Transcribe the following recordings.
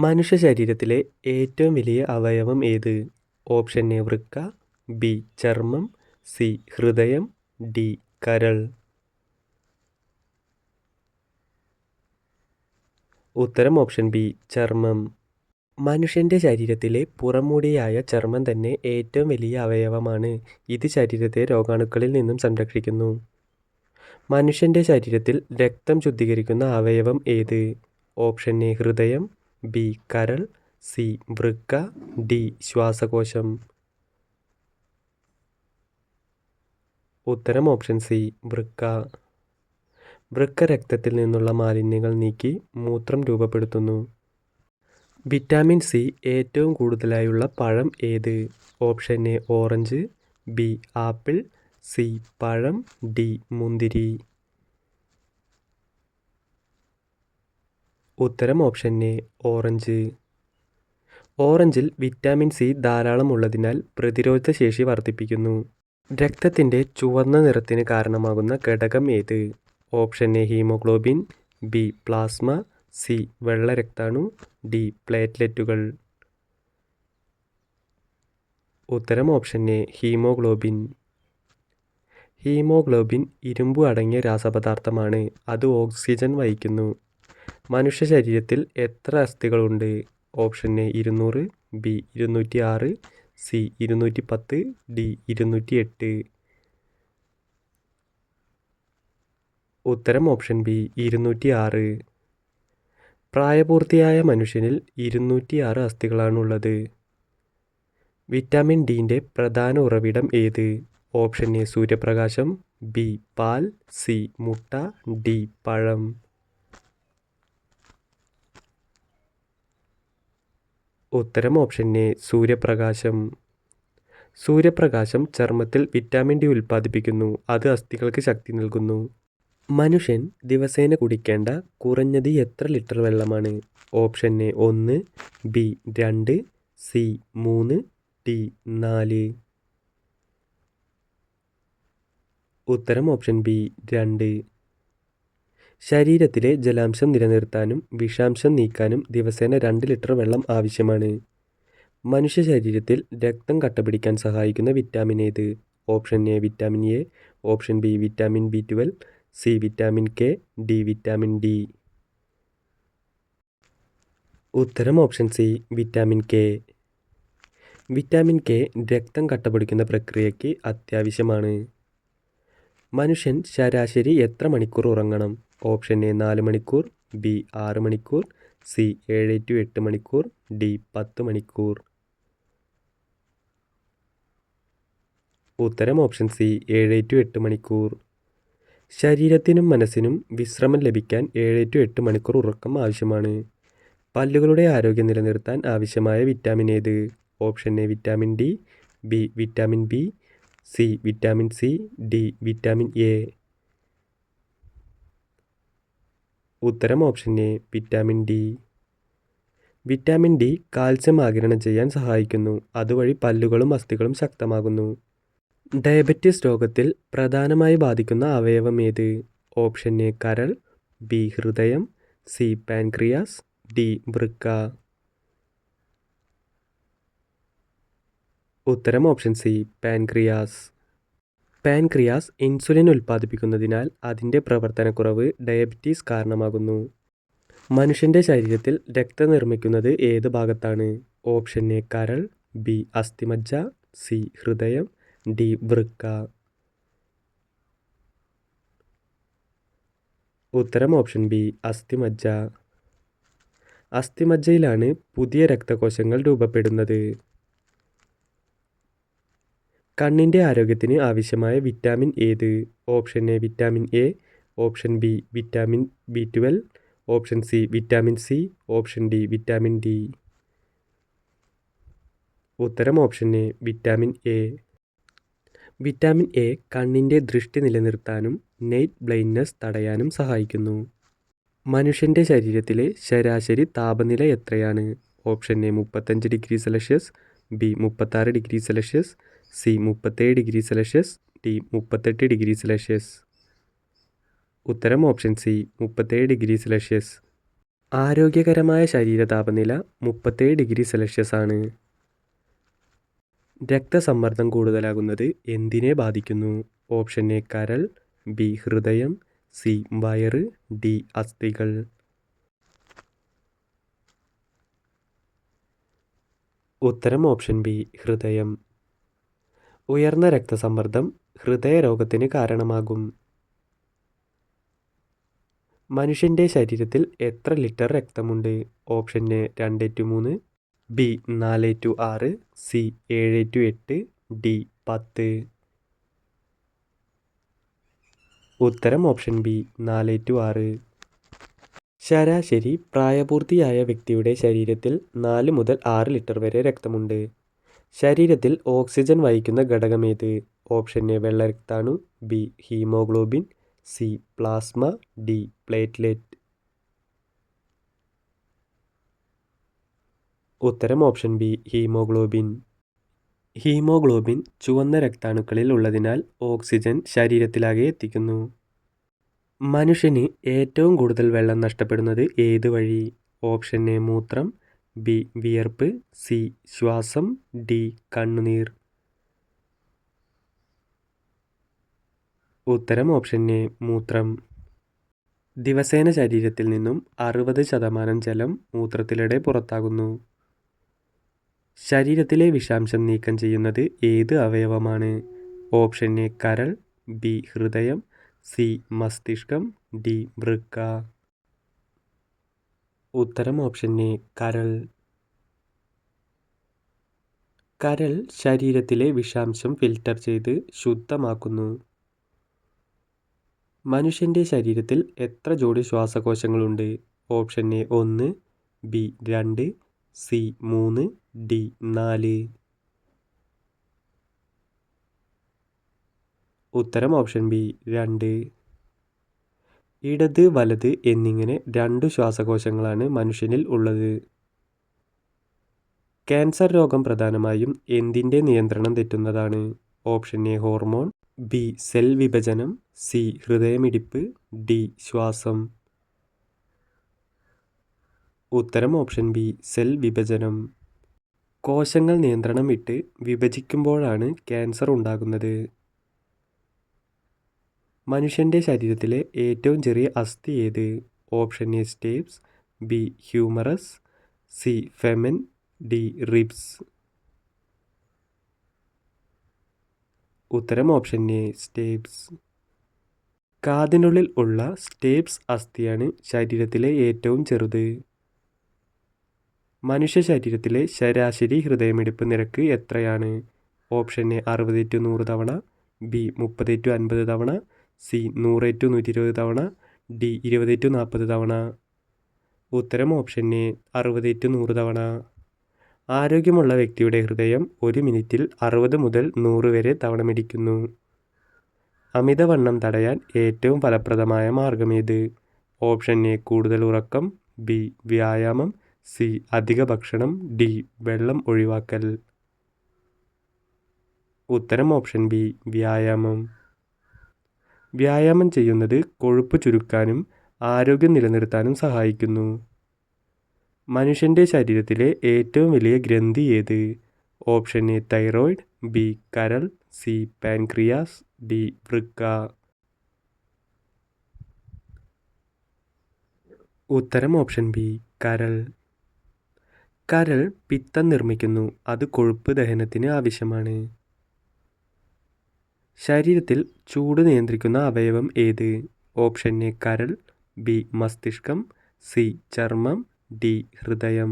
മനുഷ്യ ശരീരത്തിലെ ഏറ്റവും വലിയ അവയവം ഏത്? ഓപ്ഷൻ എ വൃക്ക ബി ചർമ്മം സി ഹൃദയം ഡി കരൾ. ഉത്തരം ഓപ്ഷൻ ബി ചർമ്മം. മനുഷ്യന്റെ ശരീരത്തിലെ പുറമൂടിയായ ചർമ്മം തന്നെ ഏറ്റവും വലിയ അവയവമാണ്. ഇത് ശരീരത്തെ രോഗാണുക്കളിൽ നിന്നും സംരക്ഷിക്കുന്നു. മനുഷ്യന്റെ ശരീരത്തിൽ രക്തം ശുദ്ധീകരിക്കുന്ന അവയവം ഏത്? ഓപ്ഷൻ എ ഹൃദയം ബി കരൾ സി വൃക്ക ഡി ശ്വാസകോശം. ഉത്തരം ഓപ്ഷൻ സി വൃക്ക. വൃക്ക രക്തത്തിൽ നിന്നുള്ള മാലിന്യങ്ങൾ നീക്കി മൂത്രം രൂപപ്പെടുത്തുന്നു. വിറ്റാമിൻ സി ഏറ്റവും കൂടുതലായുള്ള പഴം ഏത്? Option A orange B apple C പഴം ഡി മുന്തിരി. ഉത്തരം ഓപ്ഷൻ എ ഓറഞ്ച്. ഓറഞ്ചിൽ വിറ്റാമിൻ സി ധാരാളം ഉള്ളതിനാൽ പ്രതിരോധശേഷി വർദ്ധിപ്പിക്കുന്നു. രക്തത്തിന്റെ ചുവന്ന നിറത്തിന് കാരണമാകുന്ന ഘടകം ഏത്? Option A haemoglobin B plasma C വെള്ള രക്താണു ഡി പ്ലേറ്റ്ലെറ്റുകൾ. ഉത്തരം ഓപ്ഷൻ എ ഹീമോഗ്ലോബിൻ. ഹീമോഗ്ലോബിൻ ഇരുമ്പ് അടങ്ങിയ രാസപദാർത്ഥമാണ്. അത് ഓക്സിജൻ വഹിക്കുന്നു. മനുഷ്യ ശരീരത്തിൽ എത്ര അസ്ഥികളുണ്ട്? ഓപ്ഷൻ എ ഇരുന്നൂറ് ബി ഇരുന്നൂറ്റി ആറ് സി ഇരുന്നൂറ്റി പത്ത് ഡി ഇരുന്നൂറ്റി എട്ട് ഉത്തരം ഓപ്ഷൻ ബി ഇരുന്നൂറ്റി ആറ് പ്രായപൂർത്തിയായ മനുഷ്യനിൽ ഇരുന്നൂറ്റി ആറ് അസ്ഥികളാണുള്ളത്. വിറ്റാമിൻ ഡിന്റെ പ്രധാന ഉറവിടം ഏത്? ഓപ്ഷൻ എ സൂര്യപ്രകാശം ബി പാൽ സി മുട്ട ഡി പഴം. ഉത്തരം ഓപ്ഷൻ എ സൂര്യപ്രകാശം. സൂര്യപ്രകാശം ചർമ്മത്തിൽ വിറ്റാമിൻ ഡി ഉൽപ്പാദിപ്പിക്കുന്നു. അത് അസ്ഥികൾക്ക് ശക്തി നൽകുന്നു. മനുഷ്യൻ ദിവസേന കുടിക്കേണ്ട കുറഞ്ഞത് എത്ര ലിറ്റർ വെള്ളമാണ്? ഓപ്ഷൻ എ ഒന്ന് ബി രണ്ട് സി മൂന്ന് ഡി നാല്. ഉത്തരം ഓപ്ഷൻ ബി രണ്ട്. ശരീരത്തിലെ ജലാംശം നിലനിർത്താനും വിഷാംശം നീക്കാനും ദിവസേന രണ്ട് ലിറ്റർ വെള്ളം ആവശ്യമാണ്. മനുഷ്യ ശരീരത്തിൽ രക്തം കട്ടപിടിക്കാൻ സഹായിക്കുന്ന വിറ്റാമിൻ ഏത്? Option A vitamin A option B vitamin B twelve C vitamin K D vitamin D. ഉത്തരം option C vitamin K. Vitamin K രക്തം കട്ടപിടിക്കുന്ന പ്രക്രിയയ്ക്ക് അത്യാവശ്യമാണ്. മനുഷ്യൻ ശരാശരി എത്ര മണിക്കൂർ ഉറങ്ങണം? ഓപ്ഷൻ എ നാല് മണിക്കൂർ ബി ആറ് മണിക്കൂർ സി ഏഴ് ടു എട്ട് മണിക്കൂർ ഡി പത്ത് മണിക്കൂർ. ഉത്തരം ഓപ്ഷൻ സി ഏഴ് ടു എട്ട് മണിക്കൂർ. ശരീരത്തിനും മനസ്സിനും വിശ്രമം ലഭിക്കാൻ ഏഴ് ടു എട്ട് മണിക്കൂർ ഉറക്കം ആവശ്യമാണ്. പല്ലുകളുടെ ആരോഗ്യം നിലനിർത്താൻ ആവശ്യമായ വിറ്റാമിൻ ഏത്? Option A vitamin D B vitamin B C vitamin C D vitamin A. ഉത്തരം option A vitamin D vitamin D calcium ആഗിരണം ചെയ്യാൻ സഹായിക്കുന്നു. അതുവഴി പല്ലുകളും അസ്ഥികളും ശക്തമാകുന്നു. ഡയബറ്റിസ് രോഗത്തിൽ പ്രധാനമായി ബാധിക്കുന്ന അവയവം ഏത്? ഓപ്ഷൻ എ കരൾ ബി ഹൃദയം സി പാൻക്രിയാസ് ഡി വൃക്ക. ഉത്തരം option C pancreas pancreas insulin ഉൽപ്പാദിപ്പിക്കുന്നതിനാൽ അതിന്റെ പ്രവർത്തനക്കുറവ് ഡയബറ്റീസ് കാരണമാകുന്നു. മനുഷ്യന്റെ ശരീരത്തിൽ രക്തം നിർമ്മിക്കുന്നത് ഏത് ഭാഗത്താണ്? ഓപ്ഷൻ എ കരൾ ബി അസ്ഥിമജ്ജ സി ഹൃദയം ഡി വൃക്ക. ഉത്തരം ഓപ്ഷൻ ബി അസ്ഥിമജ്ജ. അസ്ഥിമജ്ജയിലാണ് പുതിയ രക്തകോശങ്ങൾ രൂപപ്പെടുന്നത്. കണ്ണിന്റെ ആരോഗ്യത്തിന് ആവശ്യമായ വിറ്റാമിൻ ഏത്? Option A vitamin A option B vitamin B twelve option C vitamin C option D vitamin D. ഉത്തരം option A vitamin A. Vitamin A കണ്ണിന്റെ ദൃഷ്ടി നിലനിർത്താനും നൈറ്റ് ബ്ലൈൻഡ്നെസ് തടയാനും സഹായിക്കുന്നു. മനുഷ്യന്റെ ശരീരത്തിലെ ശരാശരി താപനില എത്രയാണ്? ഓപ്ഷൻ എ മുപ്പത്തഞ്ച് ഡിഗ്രി സെൽഷ്യസ് ബി മുപ്പത്താറ് ഡിഗ്രി സെൽഷ്യസ് സി മുപ്പത്തേഴ് ഡിഗ്രി സെൽഷ്യസ് ഡി മുപ്പത്തെട്ട് ഡിഗ്രി സെൽഷ്യസ്. ഉത്തരം ഓപ്ഷൻ സി മുപ്പത്തേഴ് ഡിഗ്രി സെൽഷ്യസ്. ആരോഗ്യകരമായ ശരീര താപനില മുപ്പത്തേഴ് ഡിഗ്രി സെൽഷ്യസ് ആണ്. രക്തസമ്മർദ്ദം കൂടുതലാകുന്നത് എന്തിനെ ബാധിക്കുന്നു? ഓപ്ഷൻ എ കരൾ ബി ഹൃദയം സി വയറ് ഡി അസ്ഥികൾ. ഉത്തരം ഓപ്ഷൻ ബി ഹൃദയം. ഉയർന്ന രക്തസമ്മർദ്ദം ഹൃദയരോഗത്തിന് കാരണമാകും. മനുഷ്യന്റെ ശരീരത്തിൽ എത്ര ലിറ്റർ രക്തമുണ്ട്? ഓപ്ഷൻ എ രണ്ട് ടു മൂന്ന് ബി നാല് ടു ആറ് സി ഏഴ് ടു എട്ട് ഡി പത്ത്. ഉത്തരം ഓപ്ഷൻ ബി നാല് ടു ആറ്. ശരാശരി പ്രായപൂർത്തിയായ വ്യക്തിയുടെ ശരീരത്തിൽ നാല് മുതൽ ആറ് ലിറ്റർ വരെ രക്തമുണ്ട്. ശരീരത്തിൽ ഓക്സിജൻ വഹിക്കുന്ന ഘടകമേത്? Option A വെള്ളരക്താണു. B haemoglobin. C plasma. D platelet. ഉത്തരം ഓപ്ഷൻ ബി ഹീമോഗ്ലോബിൻ. ഹീമോഗ്ലോബിൻ ചുവന്ന രക്താണുക്കളിൽ ഉള്ളതിനാൽ ഓക്സിജൻ ശരീരത്തിലാകെ എത്തിക്കുന്നു. മനുഷ്യന് ഏറ്റവും കൂടുതൽ വെള്ളം നഷ്ടപ്പെടുന്നത് ഏത് വഴി? ഓപ്ഷൻ എ മൂത്രം. ബി വിയർപ്പ് സി ശ്വാസം ഡി കണ്ണുനീർ. ഉത്തരം ഓപ്ഷൻ എ മൂത്രം. ദിവസേന ശരീരത്തിൽ നിന്നും അറുപത് ശതമാനം ജലം മൂത്രത്തിലൂടെ പുറത്താകുന്നു. ശരീരത്തിലെ വിഷാംശം നീക്കം ചെയ്യുന്നത് ഏത് അവയവമാണ്? ഓപ്ഷൻ എ കരൾ ബി ഹൃദയം സി മസ്തിഷ്കം ഡി വൃക്ക. ഉത്തരം ഓപ്ഷൻ എ കരൾ. കരൾ ശരീരത്തിലെ വിഷാംശം ഫിൽട്ടർ ചെയ്ത് ശുദ്ധമാക്കുന്നു. മനുഷ്യന്റെ ശരീരത്തിൽ എത്ര ജോഡി ശ്വാസകോശങ്ങളുണ്ട്? ഓപ്ഷൻ എ ഒന്ന് ബി രണ്ട് സി മൂന്ന് ഡി നാല്. ഉത്തരം ഓപ്ഷൻ ബി രണ്ട്. ഇടത് വലത് എന്നിങ്ങനെ രണ്ടു ശ്വാസകോശങ്ങളാണ് മനുഷ്യനിൽ ഉള്ളത്. ക്യാൻസർ രോഗം പ്രധാനമായും എന്തിന്റെ നിയന്ത്രണം തെറ്റുന്നതാണ്? Option A hormone B cell വിഭജനം സി ഹൃദയമിടിപ്പ് ഡി ശ്വാസം. ഉത്തരം ഓപ്ഷൻ ബി സെൽ വിഭജനം. കോശങ്ങൾ നിയന്ത്രണം വിട്ട് വിഭജിക്കുമ്പോഴാണ് ക്യാൻസർ ഉണ്ടാകുന്നത്. മനുഷ്യന്റെ ശരീരത്തിലെ ഏറ്റവും ചെറിയ അസ്ഥി ഏത്? Option A stapes B humerus C femur D ribs. ഉത്തരം ഓപ്ഷൻ എ സ്റ്റേപ്സ്. കാതിനുള്ളിൽ ഉള്ള സ്റ്റേപ്സ് അസ്ഥിയാണ് ശരീരത്തിലെ ഏറ്റവും ചെറുത്. മനുഷ്യ ശരീരത്തിലെ ശരാശരി ഹൃദയമിടിപ്പ് നിരക്ക് എത്രയാണ്? ഓപ്ഷൻ എ അറുപത് ടു നൂറ് തവണ ബി മുപ്പത് ടു അൻപത് തവണ സി നൂറ് ടു നൂറ്റി ഇരുപത് തവണ ഡി ഇരുപത് ടു നാൽപ്പത് തവണ. ഉത്തരം ഓപ്ഷൻ എ അറുപത് ടു നൂറ് തവണ. ആരോഗ്യമുള്ള വ്യക്തിയുടെ ഹൃദയം ഒരു മിനിറ്റിൽ അറുപത് മുതൽ നൂറ് വരെ തവണ മിടിക്കുന്നു അമിതവണ്ണം തടയാൻ ഏറ്റവും ഫലപ്രദമായ മാർഗമേത് ഓപ്ഷൻ എ കൂടുതൽ ഉറക്കം. ബി വ്യായാമം. സി അധിക ഭക്ഷണം. ഡി വെള്ളം ഒഴിവാക്കൽ. ഉത്തരം ഓപ്ഷൻ ബി വ്യായാമം. വ്യായാമം ചെയ്യുന്നത് കൊഴുപ്പ് ചുരുക്കാനും ആരോഗ്യം നിലനിർത്താനും സഹായിക്കുന്നു. മനുഷ്യന്റെ ശരീരത്തിലെ ഏറ്റവും വലിയ ഗ്രന്ഥി ഏത്? ഓപ്ഷൻ എ തൈറോയിഡ് ബി കരൾ സി പാൻക്രിയാസ് ഡി വൃക്ക. ഉത്തരം ഓപ്ഷൻ ബി കരൾ. കരൾ പിത്തം നിർമ്മിക്കുന്നു. അത് കൊഴുപ്പ് ദഹനത്തിന് ആവശ്യമാണ്. ശരീരത്തിൽ ചൂട് നിയന്ത്രിക്കുന്ന അവയവം ഏത്? ഓപ്ഷൻ എ കരൾ ബി മസ്തിഷ്കം സി ചർമ്മം ഡി ഹൃദയം.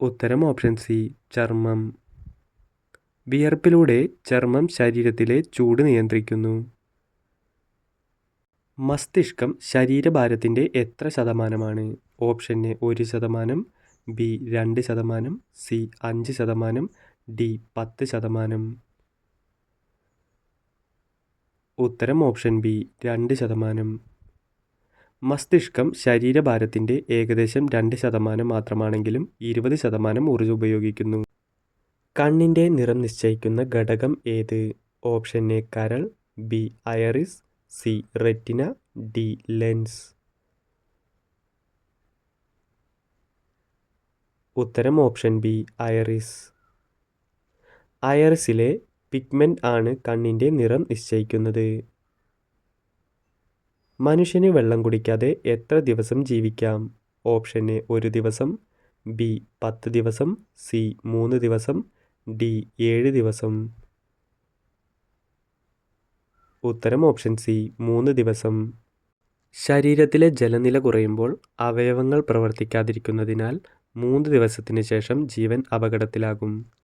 ഉത്തരം ഓപ്ഷൻ സി ചർമ്മം. വിയർപ്പിലൂടെ ചർമ്മം ശരീരത്തിലെ ചൂട് നിയന്ത്രിക്കുന്നു. മസ്തിഷ്കം ശരീരഭാരത്തിന്റെ എത്ര ശതമാനമാണ്? ഓപ്ഷൻ എ ഒരു ശതമാനം ബി രണ്ട് ശതമാനം സി അഞ്ച് ശതമാനം ഡി പത്ത് ശതമാനം. ഉത്തരം ഓപ്ഷൻ ബി രണ്ട് ശതമാനം. മസ്തിഷ്കം ശരീരഭാരത്തിന്റെ ഏകദേശം രണ്ട് ശതമാനം മാത്രമാണെങ്കിലും ഇരുപത് ശതമാനം ഊർജം ഉപയോഗിക്കുന്നു. കണ്ണിന്റെ നിറം നിശ്ചയിക്കുന്ന ഘടകം ഏത്? ഓപ്ഷൻ എ കരൾ B iris C retina D lens. ഉത്തരം ഓപ്ഷൻ ബി ഐറിസ്. ഐറിസിലെ പിഗ്മെന്റ് ആണ് കണ്ണിന്റെ നിറം നിശ്ചയിക്കുന്നത്. മനുഷ്യന് വെള്ളം കുടിക്കാതെ എത്ര ദിവസം ജീവിക്കാം? ഓപ്ഷൻ എ ഒരു ദിവസം ബി പത്ത് ദിവസം സി മൂന്ന് ദിവസം ഡി ഏഴ് ദിവസം. ഉത്തരം ഓപ്ഷൻ സി മൂന്ന് ദിവസം. ശരീരത്തിലെ ജലനില കുറയുമ്പോൾ അവയവങ്ങൾ പ്രവർത്തിക്കാതിരിക്കുന്നതിനാൽ മൂന്ന് ദിവസത്തിന് ശേഷം ജീവൻ അപകടത്തിലാകും.